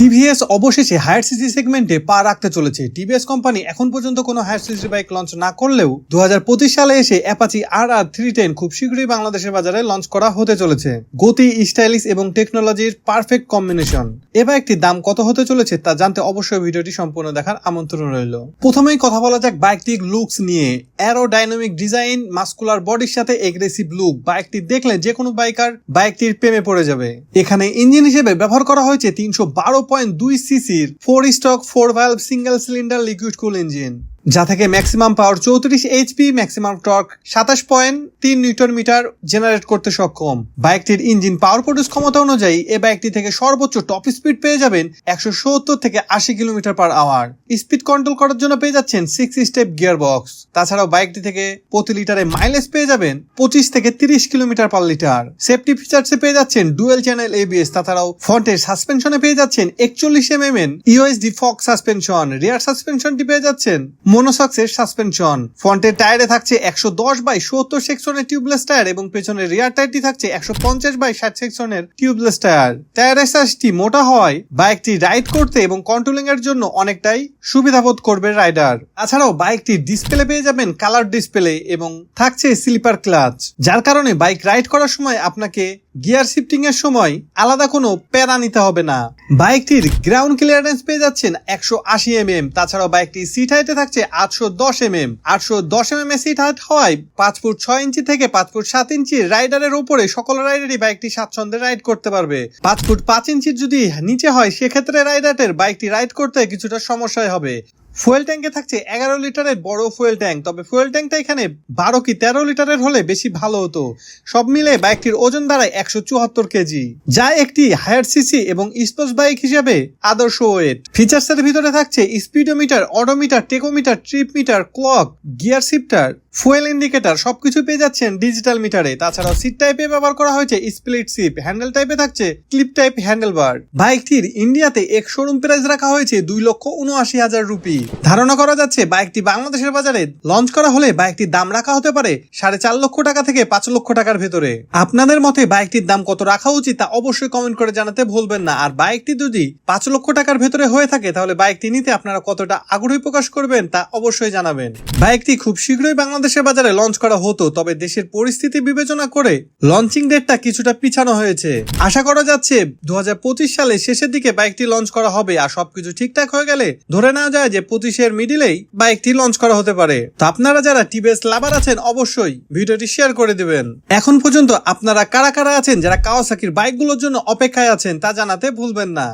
TVS অবশেষে higher CC সেগমেন্টে পা রাখতে চলেছে। টিভিএস কোম্পানি এখন পর্যন্ত কোনো হায়ার সিসি বাইক লঞ্চ না করলেও দু হাজার পঁচিশ সালে এসে Apache R R three ten খুব শীঘ্রই বাংলাদেশের বাজারে লঞ্চ করা হতে চলেছে। গতি স্টাইলিশ এবং টেকনোলজির পারফেক্ট কম্বিনেশন এ বাইকটির দাম কত হতে চলেছে তা জানতে অবশ্যই ভিডিওটি সম্পূর্ণ দেখার আমন্ত্রণ রইল। প্রথমেই কথা বলা যাক বাইকটির লুকস নিয়ে। অ্যারোডাইনামিক ডিজাইন মাস্কুলার বডির সাথে এগ্রেসিভ লুক বাইকটি দেখলে যে কোনো বাইকার বাইকটির প্রেমে পড়ে যাবে। এখানে ইঞ্জিন হিসেবে ব্যবহার করা হয়েছে তিনশো বারো পয়েন্ট দুই সিসির four stroke four valve single cylinder liquid cool engine যা থেকে ম্যাক্সিমাম পাওয়ার চৌত্রিশ এইচপি ম্যাক্সিমাম টর্ক সাতাশ পয়েন্ট তিন নিউটন মিটার জেনারেট করতে সক্ষম। বাইকটির ইঞ্জিন পাওয়ার প্রডিউস ক্ষমতা অনুযায়ী এ বাইকটি থেকে সর্বোচ্চ টপ স্পিড পেয়ে যাবেন একশো সত্তর থেকে আশি kilometre per hour speed control করার জন্য পেয়ে যাচ্ছেন সিক্স স্টেপ গিয়ার বক্স তাছাড়াও বাইকটি থেকে প্রতি লিটারে মাইলেজ পেয়ে যাবেন পঁচিশ থেকে তিরিশ কিলোমিটার পার লিটার সেফটি ফিচার্সে পেয়ে যাচ্ছেন ডুয়েল চ্যানেল এবিএস তাছাড়াও ফ্রন্টের সাসপেনশনে পেয়ে যাচ্ছেন একচল্লিশ এম এম এন ইউএসডি ফক সাসপেনশন রিয়ার সাসপেনশনটি পেয়ে যাচ্ছেন মোনোসক্সের সাসপেনশন। ফ্রন্টের টায়ারে থাকছে একশো দশ বাই সত্তর সেকশনের টিউবলেস টায়ার এবং পেছনের রিয়ার টায়ারটি থাকছে একশো পঞ্চাশ বাই ষাট সেকশনের টিউবলেস টায়ার। টায়ারের সাইজটি মোটা হওয়ায় বাইকটি রাইড করতে এবং কন্ট্রোলিং এর জন্য অনেকটাই সুবিধাবোধ করবে রাইডার। তাছাড়াও বাইকটির ডিসপ্লে পেয়ে যাবেন কালার ডিসপ্লে এবং থাকছে স্লিপার ক্লাচ, যার কারণে বাইক রাইড করার সময় আপনাকে গিয়ার শিফটিং এর সময় আলাদা কোনো প্যারা নিতে হবে না। বাইকটির গ্রাউন্ড ক্লিয়ারেন্স পেয়ে যাচ্ছেন একশো আশি এম এম তাছাড়াও বাইকটি সিট হাইটে থাকছে আটশো দশ এম এম আটশো দশ এম এম এর সিট হাইট হওয়ায় পাঁচ ফুট ছয় ইঞ্চি থেকে পাঁচ ফুট সাত ইঞ্চি রাইডারের উপরে সকল রাইডারই বাইকটি স্বাচ্ছন্দ্যে রাইড করতে পারবে। পাঁচ ফুট পাঁচ ইঞ্চির যদি নিচে হয়, সেক্ষেত্রে রাইডারের বাইকটি রাইড করতে কিছুটা সমস্যায় হবে। ফুয়েল ট্যাঙ্কে থাকছে এগারো লিটারের বড় ফুয়েল ট্যাঙ্ক। তবে ফুয়েল ট্যাঙ্কটা এখানে বারো কি তেরো লিটারের হলে বেশি ভালো হতো। সব মিলে বাইকটির ওজন দাঁড়ায় একশো চুয়াত্তর কেজি। যা একটি হায়ার সিসি এবং স্পোর্টস বাইক হিসেবে আদর্শ ওয়েট। ফিচার্সের ভিতরে থাকছে speedometer, odometer, tachometer trip meter clock gear shifter fuel indicator সবকিছু পেয়ে যাচ্ছেন ডিজিটাল মিটারে তাছাড়াও সিট টাইপে ব্যবহার করা হয়েছে স্প্লিট সিপ হ্যান্ডেল টাইপে থাকছে ক্লিপ টাইপ হ্যান্ডেল বার বাইকটির ইন্ডিয়াতে এক শোরুম প্রাইস রাখা হয়েছে দুই লক্ষ উনআশি হাজার রুপি। ধারণা করা যাচ্ছে বাইকটি বাংলাদেশের বাজারে লঞ্চ করা হলে বাইকটির দাম রাখা হতে পারে সাড়ে চার লক্ষ টাকা থেকে পাঁচ লক্ষ টাকার ভেতরে। আপনাদের মতে বাইকটির দাম কত রাখা উচিত তা অবশ্যই কমেন্ট করে জানাতে ভুলবেন না। আর বাইকটি যদি পাঁচ লক্ষ টাকার ভেতরে হয়ে থাকে তাহলে বাইকটি নিতে আপনারা কতটা আগ্রহী প্রকাশ করবেন তা অবশ্যই জানাবেন। বাইকটি খুব শীঘ্রই বাংলাদেশের বাজারে লঞ্চ করা হতো, তবে দেশের পরিস্থিতি বিবেচনা করে লঞ্চিং ডেটটা কিছুটা পিছানো হয়েছে। আশা করা যাচ্ছে দুহাজার পঁচিশ সালে শেষের দিকে বাইকটি লঞ্চ করা হবে, আর সবকিছু ঠিকঠাক হয়ে গেলে ধরে নেওয়া যায় যে পঁচিশের মিডিলেই বাইকটি লঞ্চ করা হতে পারে। তো আপনারা যারা টিভিএস লাভার আছেন, অবশ্যই ভিডিওটি শেয়ার করে দিবেন। এখন পর্যন্ত আপনারা কারা কারা আছেন, যারা কাওয়াসাকির বাইকগুলোর জন্য অপেক্ষায় আছেন, তা জানাতে ভুলবেন না।